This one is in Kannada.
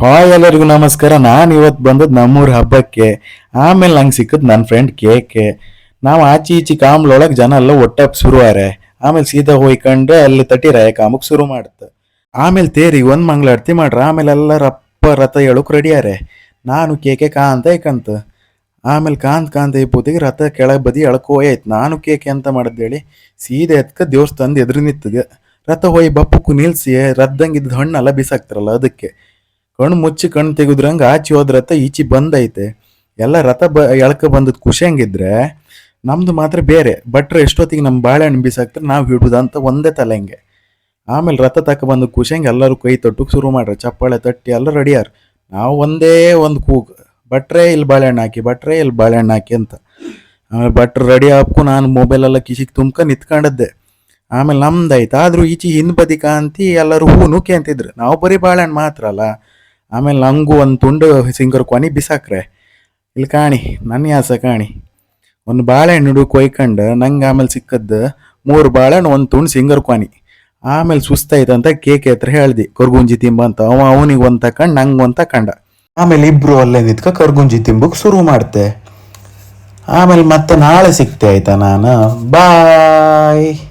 ಹಾಯ್ ಎಲ್ಲರಿಗೂ ನಮಸ್ಕಾರ. ನಾನು ಇವತ್ತು ಬಂದದ್ದು ನಮ್ಮೂರ ಹಬ್ಬಕ್ಕೆ. ಆಮೇಲೆ ನಂಗೆ ಸಿಕ್ಕದ್ ನನ್ನ ಫ್ರೆಂಡ್ ಕೇಕೆ ನಾವು ಆಚೆ ಈಚೆ ಕಾಮ್ಲೊಳಗೆ ಜನ ಎಲ್ಲ ಒಟ್ಟಪ್ ಶುರುವಾರೆ ಆಮೇಲೆ ಸೀದಾ ಹೋಯ್ಕೊಂಡು ಅಲ್ಲಿ ತಟಿ ರಾಯ ಕಾಮಕ್ಕೆ ಶುರು ಮಾಡ್ತು. ಆಮೇಲೆ ತೇರಿ ಒಂದು ಮಂಗಳಾರತಿ ಮಾಡ್ರ. ಆಮೇಲೆ ಎಲ್ಲ ರಪ್ಪ ರಥ ಹೇಳಕ್ ರೆಡಿಯಾರೆ. ನಾನು ಕೇಕೆ ಕಾಂತ ಐಕಂತ. ಆಮೇಲೆ ಕಾಂತ್ ಕಾಂತ ಇಪ್ಪತ್ತಿಗೆ ರಥ ಕೆಳಗೆ ಬದಿ ಎಳಕ್ ಆಯ್ತು. ನಾನು ಕೇಕೆ ಅಂತ ಮಾಡಿದ್ದೇಳಿ ಸೀದಾ ಎತ್ಕ ದೇವಸ್ಥಾನದ ಎದುರು ನಿಂತದೆ ರಥ ಹೋಯ್ ಬಪ್ಪಕ್ಕೂ ನಿಲ್ಸಿ ರದ್ದಂಗಿದ್ದ ಹಣ್ಣೆಲ್ಲ ಬಿಸಾಕ್ತಾರಲ್ಲ ಅದಕ್ಕೆ. ಕಣ್ಣು ಮುಚ್ಚಿ ಕಣ್ಣು ತೆಗೆದ್ರಂಗ ಆಚೆ ಹೋದ ರಥ ಈಚಿ ಬಂದೈತೆ. ಎಲ್ಲ ರಥ ಬ, ಎಳ್ಕ ಬಂದದ್ದು ಖುಷಿ ಹಂಗಿದ್ರೆ ನಮ್ದು ಮಾತ್ರ ಬೇರೆ. ಭಟ್ರೆ ಎಷ್ಟೊತ್ತಿಗೆ ನಮ್ಮ ಬಾಳೆಹಣ್ಣು ಬಿಸಾಕ್ತಾರೆ ನಾವು ಹಿಡುದಂತ ಒಂದೇ ತಲೆ ಹಂಗೆ. ಆಮೇಲೆ ರಥ ತಕ ಬಂದು ಖುಷಿಯಂಗೆ ಎಲ್ಲರೂ ಕೈ ತೊಟ್ಟಕ್ಕೆ ಶುರು ಮಾಡ್ರಿ. ಚಪ್ಪಾಳೆ ತಟ್ಟಿ ಎಲ್ಲ ರೆಡಿಯಾರ್. ನಾವು ಒಂದೇ ಒಂದು ಕೂಗು. ಭಟ್ರೆ ಇಲ್ಲಿ ಬಾಳೆಹಣ್ಣು ಹಾಕಿ, ಭಟ್ರೆ ಇಲ್ಲಿ ಬಾಳೆಹಣ್ಣು ಹಾಕಿ ಅಂತ. ಆಮೇಲೆ ಭಟ್ರು ರೆಡಿ ಹಾಕು ನಾನು ಮೊಬೈಲೆಲ್ಲ ಕಿಸಿಗೆ ತುಂಬ್ಕ ನಿಂತ್ಕೊಂಡದ್ದೆ. ಆಮೇಲೆ ನಮ್ದಾಯ್ತು. ಆದ್ರೂ ಈಚಿ ಹಿಂದ್ ಬದಿ ಕಾಂತಿ ಎಲ್ಲರೂ ಹೂ ನುಕ್ಕಿ ಅಂತಿದ್ರು ನಾವು ಬರೀ ಬಾಳೆಹಣ್ಣು ಮಾತ್ರ ಅಲ್ಲ. ಆಮೇಲೆ ನಂಗೂ ಒಂದು ತುಂಡು ಸಿಂಗರ್ ಕೊನಿ ಬಿಸಾಕ್ರೆ. ಇಲ್ಲಿ ಕಾಣಿ ನನ್ನ ಯಾಸ ಕಾಣಿ. ಒಂದು ಬಾಳೆಹಣ್ಣು ಕೊಯ್ಕೊಂಡು ನಂಗೆ ಆಮೇಲೆ ಸಿಕ್ಕದ್ದು ಮೂರು ಬಾಳೆಹಣ್ಣು ಒಂದು ತುಂಡು ಸಿಂಗರ್ ಕೊನಿ. ಆಮೇಲೆ ಸುಸ್ತಾಯ್ತು ಅಂತ ಕೇಕ್ ಹತ್ರ ಹೇಳ್ದಿ, ಕರ್ಗುಂಜಿ ತಿಂಬ ಅಂತ. ಅವ ಅವನಿಗೆ ಒಂದು ತಕಂಡು, ನಂಗೆ ಒಂದು ತಕಂಡ. ಆಮೇಲೆ ಇಬ್ರು ಅಲ್ಲೇ ನಿಂತ್ಕ ಕರ್ಗುಂಜಿ ತಿಂಬಕ್ಕೆ ಶುರು ಮಾಡ್ತೆ. ಆಮೇಲೆ ಮತ್ತೆ ನಾಳೆ ಸಿಗ್ತೆ ಆಯ್ತಾ ನಾನು? ಬಾಯ್.